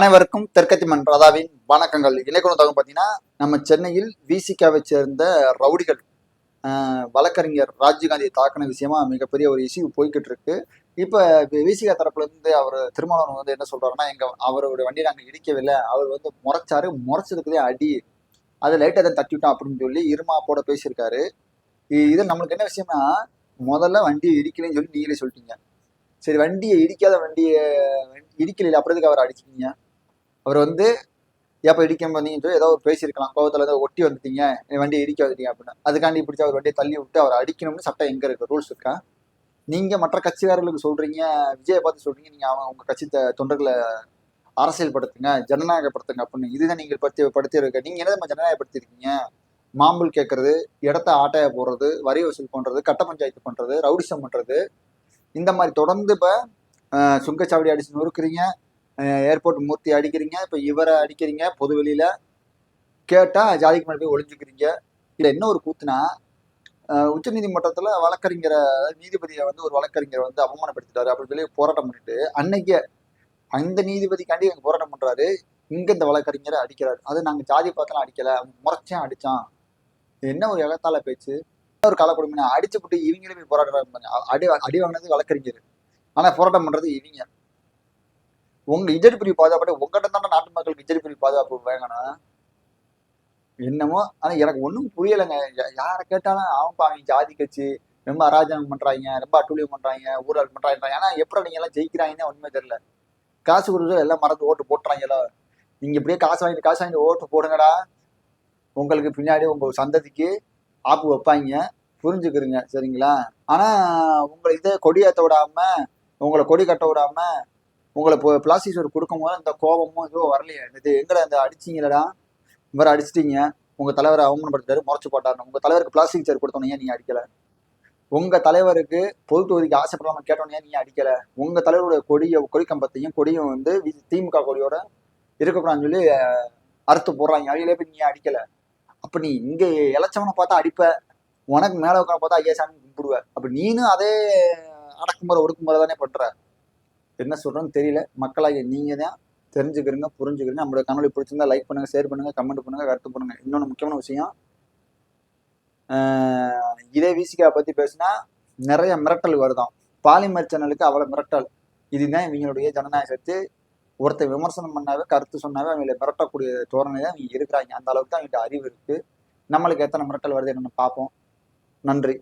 அனைவருக்கும் தெற்கத்தி மண் ராதாவின் வணக்கங்கள். இணைக்கணும் தகவல் பார்த்தீங்கன்னா நம்ம சென்னையில் விசிகாவை சேர்ந்த ரவுடிகள் வழக்கறிஞர் ராஜீவ்காந்தி தாக்கின விஷயமா மிகப்பெரிய ஒரு இஷ்யூ போய்கிட்டு இருக்கு இப்போ விசிகா தரப்புல இருந்து அவர் திருமாவளவன் வந்து என்ன சொல்றாருன்னா எங்க அவருடைய வண்டியை நாங்கள் இடிக்கவில்லை. அவர் வந்து முறைச்சாரு முறைச்சதுக்குதே அடி. அது லைட்டாக தான் தட்டி விட்டோம் அப்படின்னு சொல்லி இருமாப்போட பேசியிருக்காரு. இது நம்மளுக்கு என்ன விஷயம்னா முதல்ல வண்டியை இடிக்கலைன்னு சொல்லி நீங்களே சொல்லிட்டீங்க. சரி வண்டியை இடிக்காத வண்டியை இடிக்கல அப்புறத்துக்கு அவர் அடிச்சிட்டீங்க. அவர் வந்து எப்போ இடிக்க வந்தீங்கன்னு ஏதோ ஒரு பேசியிருக்கலாம். கோவத்தில் ஏதோ ஒட்டி வந்துட்டீங்க. என் வண்டியை இடிக்க வந்துட்டீங்க அப்படின்னு. அதுக்காண்டி பிடிச்சி அவர் வண்டியை தள்ளி விட்டு அவர் அடிக்கணும்னு சட்டம் எங்கே இருக்கு? ரூல்ஸ் இருக்கா? நீங்கள் மற்ற கட்சிக்காரர்களுக்கு சொல்கிறீங்க விஜயை பார்த்து சொல்கிறீங்க நீங்கள் அவங்க உங்கள் கட்சி தொண்டர்களை அரசியல்படுத்துங்க ஜனநாயகப்படுத்துங்க அப்படின்னு. இதுதான் நீங்கள் படுத்தி படுத்திருக்க நீங்கள் என்ன ஜனநாயகப்படுத்திருக்கீங்க? மாம்புல் கேட்கறது இடத்த ஆட்டைய போடுறது வரி வசூல் பண்ணுறது கட்ட பஞ்சாயத்து பண்ணுறது ரவுடிசம் பண்ணுறது இந்த மாதிரி தொடர்ந்து இப்போ சுங்கச்சாவடி அடிச்சு நொறுக்குறீங்க. ஏர்போர்ட் மூர்த்தி அடிக்கிறீங்க இப்போ இவரை அடிக்கிறீங்க பொது வெளியில் கேட்டால் ஜாதிக்கு மேலே போய் ஒழிஞ்சுக்கிறீங்க இதில் என்ன ஒரு கூத்துனா உச்ச நீதிமன்றத்தில் வழக்கறிஞரை நீதிபதியை வந்து ஒரு வழக்கறிஞரை வந்து அவமானப்படுத்திட்டாரு. அப்படின்னு சொல்லி போராட்டம் பண்ணிட்டு அன்னைக்கு அந்த நீதிபதிக்காண்டி இங்க போராட்டம் பண்ணுறாரு இங்கே இந்த வழக்கறிஞரை அடிக்கிறாரு. அது நாங்கள் ஜாதி பார்த்தலாம் அடிக்கலை. முறைச்சேன் அடித்தான் என்ன ஒரு இகத்தால பேச்சு. என்ன ஒரு கால கொடுமை அடிச்சு போட்டு இவங்களுமே போய் போராடுறாங்க அடி அடி வாங்கினது வழக்கறிஞர். ஆனால் போராட்டம் பண்ணுறது இவங்க. உங்க இஜட் பிரிவு பாதுகாப்பு உங்ககிட்ட தான் நாட்டு மக்களுக்கு இஜட் பிரிவு பாதுகாப்பு வேங்கணும் என்னமோ ஆனா எனக்கு ஒண்ணும் புரியலைங்க. யாரை கேட்டாலும் அவன் அவங்க ஜாதி கட்சி ரொம்ப அராஜகம் பண்றாங்க ரொம்ப அட்டூழியம் பண்றாங்க ஊழல் பண்றாங்க ஆனா எப்படி நீங்க எல்லாம் ஜெயிக்கிறாங்கன்னு ஒண்ணுமே தெரியல. காசு கொடுத்து எல்லாம் மறந்து ஓட்டு போட்டுறாங்களோ நீங்க இப்படியே காசு வாங்கிட்டு காசு வாங்கிட்டு ஓட்டு போடுங்கடா. உங்களுக்கு பின்னாடி உங்க சந்ததிக்கு ஆப்பு வைப்பாங்க. புரிஞ்சுக்கிறீங்க சரிங்களா? ஆனா உங்களை இதை கொடி ஏற்ற விடாம உங்களை கொடி கட்ட விடாம உங்களை இப்போ பிளாஸ்டிக் சோறு கொடுக்கும்போது இந்த கோபமும் இதுவோ வரலையே. இது எங்களை இந்த அடிச்சிங்களடா இவரை அடிச்சிட்டீங்க. உங்கள் தலைவரை அவமானப்படுத்தாரு முறைச்சு போட்டாரு உங்கள் தலைவருக்கு பிளாஸ்டிக் சேர் கொடுத்தோன்னே ஏன் அடிக்கலை? உங்கள் தலைவருக்கு பொது தொகுதிக்கு ஆசைப்படாமல் கேட்டோன்னே ஏன் அடிக்கலை? உங்கள் உங்க தலைவருடைய கொடிய கொடி கம்பத்தையும் கொடியும் வந்து திமுக கொடியோட இருக்கக்கூடாதுன்னு சொல்லி அறுத்து போடுறாங்க. அவையிலே போய் நீ அடிக்கலை? அப்போ நீ இங்கே இளைச்சவனை பார்த்தா அடிப்ப. உனக்கு மேலே உட்கார பார்த்தா ஐயா சாமி கும்பிடுவேன் அப்போ நீனும் அதே அடக்குமுறை ஒடுக்குமுறை தானே பண்ணுற என்ன சொல்கிறோன்னு தெரியல. மக்களாகிய நீங்கள் தான் தெரிஞ்சுக்கிறீங்க புரிஞ்சுக்கிறீங்க. நம்மளோட கனவு பிடிச்சிருந்தா லைக் பண்ணுங்க ஷேர் பண்ணுங்க கமெண்ட் பண்ணுங்க கருத்து பண்ணுங்க இன்னொன்று முக்கியமான விஷயம் இதே விசிகா பற்றி பேசினா நிறைய மிரட்டல் வருதாம் பாலிமர் சேனலுக்கு அவ்வளோ மிரட்டல். இதுதான் இவங்களுடைய ஜனநாயக சக்தி ஒருத்தர் விமர்சனம் பண்ணாவே கருத்து சொன்னாவே அவங்களை மிரட்டக்கூடிய தோரணை தான் இவங்க இருக்கிறாங்க. அந்த அளவுக்கு தான் அவங்கள்ட்ட அறிவு இருக்குது நம்மளுக்கு எத்தனை மிரட்டல் வருது என்னன்னு பார்ப்போம். நன்றி.